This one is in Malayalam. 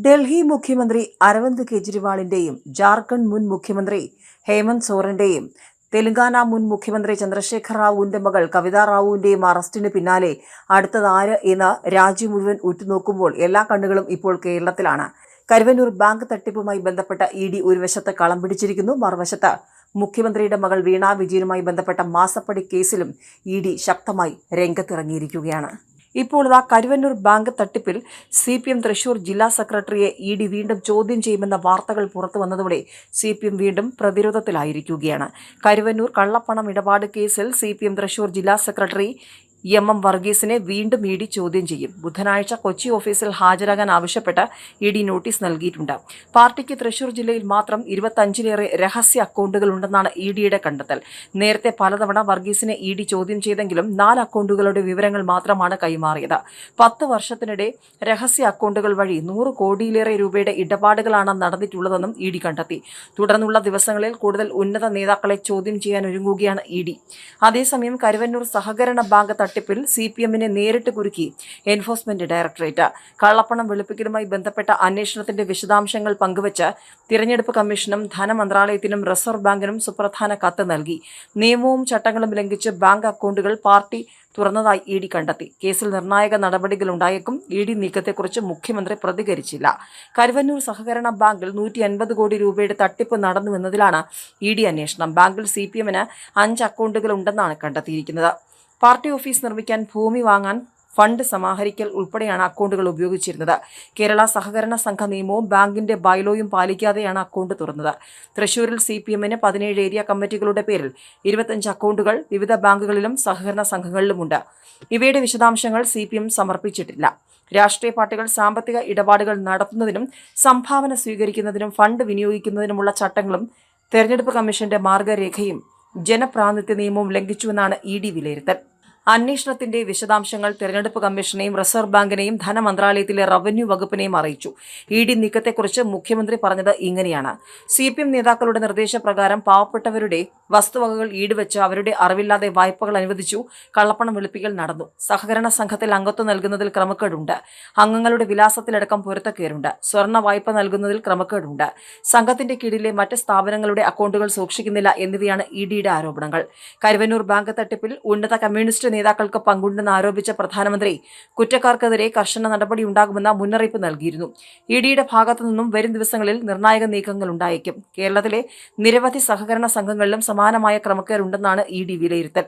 ഡൽഹി മുഖ്യമന്ത്രി അരവിന്ദ് കെജ്രിവാളിന്റെയും ജാർഖണ്ഡ് മുൻ മുഖ്യമന്ത്രി ഹേമന്ത് സോറന്റെയും തെലങ്കാന മുൻ മുഖ്യമന്ത്രി ചന്ദ്രശേഖർ റാവുവിന്റെ മകൾ കവിതാ റാവുവിന്റെയും അറസ്റ്റിന് പിന്നാലെ അടുത്തതാര് എന്ന് രാജ്യം മുഴുവൻ ഉറ്റുനോക്കുമ്പോൾ എല്ലാ കണ്ണുകളും ഇപ്പോൾ കേരളത്തിലാണ്. കരുവന്നൂർ ബാങ്ക് തട്ടിപ്പുമായി ബന്ധപ്പെട്ട ഇ ഡി ഒരു വശത്ത് കളം പിടിച്ചിരിക്കുന്നു മറുവശത്ത് മുഖ്യമന്ത്രിയുടെ മകൾ വീണാ വിജയനുമായി ബന്ധപ്പെട്ട മാസപ്പടി കേസിലും ഇ ഡി ശക്തമായി രംഗത്തിറങ്ങിയിരിക്കുകയാണ്. ഇപ്പോൾ ഇതാ കരുവന്നൂർ ബാങ്ക് തട്ടിപ്പിൽ സി പി എം തൃശൂർ ജില്ലാ സെക്രട്ടറിയെ ഇ ഡി വീണ്ടും ചോദ്യം ചെയ്യുമെന്ന വാർത്തകൾ പുറത്തു വന്നതോടെ സി പി എം വീണ്ടും പ്രതിരോധത്തിലായിരിക്കുകയാണ്. കരുവന്നൂർ കള്ളപ്പണം ഇടപാട് കേസിൽ സി പി എം തൃശൂർ ജില്ലാ സെക്രട്ടറി എം എം വർഗീസിനെ വീണ്ടും ഇ ഡി ചോദ്യം ചെയ്യും. ബുധനാഴ്ച കൊച്ചി ഓഫീസിൽ ഹാജരാകാൻ ആവശ്യപ്പെട്ട് ഇ ഡി നോട്ടീസ് നൽകിയിട്ടുണ്ട്. പാർട്ടിക്ക് തൃശൂർ ജില്ലയിൽ മാത്രം ഇരുപത്തഞ്ചിലേറെ രഹസ്യ അക്കൗണ്ടുകൾ ഉണ്ടെന്നാണ് ഇ ഡിയുടെ കണ്ടെത്തൽ. നേരത്തെ പലതവണ വർഗീസിനെ ഇ ഡി ചോദ്യം ചെയ്തെങ്കിലും നാല് അക്കൗണ്ടുകളുടെ വിവരങ്ങൾ മാത്രമാണ് കൈമാറിയത്. പത്ത് വർഷത്തിനിടെ രഹസ്യ അക്കൗണ്ടുകൾ വഴി നൂറ് കോടിയിലേറെ രൂപയുടെ ഇടപാടുകളാണ് നടന്നിട്ടുള്ളതെന്നും ഇ ഡി കണ്ടെത്തി. തുടർന്നുള്ള ദിവസങ്ങളിൽ കൂടുതൽ ഉന്നത നേതാക്കളെ ചോദ്യം ചെയ്യാൻ ഒരുങ്ങുകയാണ് ഇ ഡി. അതേസമയം കരുവന്നൂർ സഹകരണ ബാങ്ക് തട്ടിപ്പിൽ സി പി എമ്മിനെ നേരിട്ട് കുരുക്കി എൻഫോഴ്സ്മെന്റ് ഡയറക്ടറേറ്റ്. കള്ളപ്പണം വെളുപ്പിക്കലുമായി ബന്ധപ്പെട്ട അന്വേഷണത്തിന്റെ വിശദാംശങ്ങൾ പങ്കുവച്ച് തിരഞ്ഞെടുപ്പ് കമ്മീഷനും ധനമന്ത്രാലയത്തിനും റിസർവ് ബാങ്കിനും സുപ്രധാന കത്ത് നൽകി. നിയമവും ചട്ടങ്ങളും ലംഘിച്ച് ബാങ്ക് അക്കൗണ്ടുകൾ പാർട്ടി തുറന്നതായി ഇ ഡി കണ്ടെത്തി. കേസിൽ നിർണായക നടപടികളുണ്ടായേക്കും ഇ ഡി നീക്കത്തെക്കുറിച്ച് മുഖ്യമന്ത്രി പ്രതികരിച്ചില്ല. കരുവന്നൂർ സഹകരണ ബാങ്കിൽ നൂറ്റി അൻപത് കോടി രൂപയുടെ തട്ടിപ്പ് നടന്നുവെന്നതിലാണ് ഇ ഡി അന്വേഷണം. ബാങ്കിൽ സി പി എമ്മിന് അഞ്ച് അക്കൗണ്ടുകൾ ഉണ്ടെന്നാണ് കണ്ടെത്തിയിരിക്കുന്നത്. പാർട്ടി ഓഫീസ് നിർമ്മിക്കാൻ ഭൂമി വാങ്ങാൻ ഫണ്ട് സമാഹരിക്കൽ ഉൾപ്പെടെയാണ് അക്കൗണ്ടുകൾ ഉപയോഗിച്ചിരുന്നത്. കേരള സഹകരണ സംഘ നിയമവും ബാങ്കിന്റെ ബൈലോയും പാലിക്കാതെയാണ് അക്കൗണ്ട് തുറന്നത്. തൃശൂരിൽ സി പി എമ്മിന് പതിനേഴ് ഏരിയ കമ്മിറ്റികളുടെ പേരിൽ ഇരുപത്തഞ്ച് അക്കൗണ്ടുകൾ വിവിധ ബാങ്കുകളിലും സഹകരണ സംഘങ്ങളിലുമുണ്ട്. ഇവയുടെ വിശദാംശങ്ങൾ സി പി എം സമർപ്പിച്ചിട്ടില്ല. രാഷ്ട്രീയ പാർട്ടികൾ സാമ്പത്തിക ഇടപാടുകൾ നടത്തുന്നതിനും സംഭാവന സ്വീകരിക്കുന്നതിനും ഫണ്ട് വിനിയോഗിക്കുന്നതിനുമുള്ള ചട്ടങ്ങളും തെരഞ്ഞെടുപ്പ് കമ്മീഷന്റെ മാർഗരേഖയും ജനപ്രാതിനിധ്യ നിയമവും ലംഘിച്ചുവെന്നാണ് ഇ ഡി വിലയിരുത്തൽ. അന്വേഷണത്തിന്റെ വിശദാംശങ്ങൾ തെരഞ്ഞെടുപ്പ് കമ്മീഷനെയും റിസർവ് ബാങ്കിനെയും ധനമന്ത്രാലയത്തിലെ റവന്യൂ വകുപ്പിനെയും അറിയിച്ചു. ഇ ഡി നീക്കത്തെക്കുറിച്ച് മുഖ്യമന്ത്രി പറഞ്ഞത് ഇങ്ങനെയാണ്. സി പി എം നേതാക്കളുടെ നിർദ്ദേശപ്രകാരം പാവപ്പെട്ടവരുടെ വസ്തുവകകൾ ഈടുവെച്ച് അവരുടെ അറിവില്ലാതെ വായ്പകൾ അനുവദിച്ചു കള്ളപ്പണം വെളുപ്പിക്കൽ നടന്നു. സഹകരണ സംഘത്തിൽ അംഗത്വം നൽകുന്നതിൽ ക്രമക്കേടുണ്ട്. അംഗങ്ങളുടെ വിലാസത്തിലടക്കം പൊരുത്തക്കേരുണ്ട് സ്വർണ വായ്പ നൽകുന്നതിൽ ക്രമക്കേടുണ്ട്. സംഘത്തിന്റെ കീഴിലെ മറ്റ് സ്ഥാപനങ്ങളുടെ അക്കൗണ്ടുകൾ സൂക്ഷിക്കുന്നില്ല എന്നിവയാണ് ഇഡിയുടെ ഡിയുടെ ആരോപണങ്ങൾ. കരുവന്നൂർ ബാങ്ക് തട്ടിപ്പിൽ ഉന്നത കമ്മ്യൂണിസ്റ്റ് നേതാക്കൾക്ക് പങ്കുണ്ടെന്ന് ആരോപിച്ച പ്രധാനമന്ത്രി കുറ്റക്കാർക്കെതിരെ കർശന നടപടി ഉണ്ടാകുമെന്ന മുന്നറിയിപ്പ് നൽകിയിരുന്നു. ഇഡിയുടെ ഡിയുടെ ഭാഗത്തു നിന്നും വരും ദിവസങ്ങളിൽ നിർണായക നീക്കങ്ങൾ ഉണ്ടായേക്കും. കേരളത്തിലെ നിരവധി സഹകരണ സംഘങ്ങളിലും സമാനമായ ക്രമക്കേടുണ്ടെന്നാണ് ഇ ഡി വിലയിരുത്തൽ.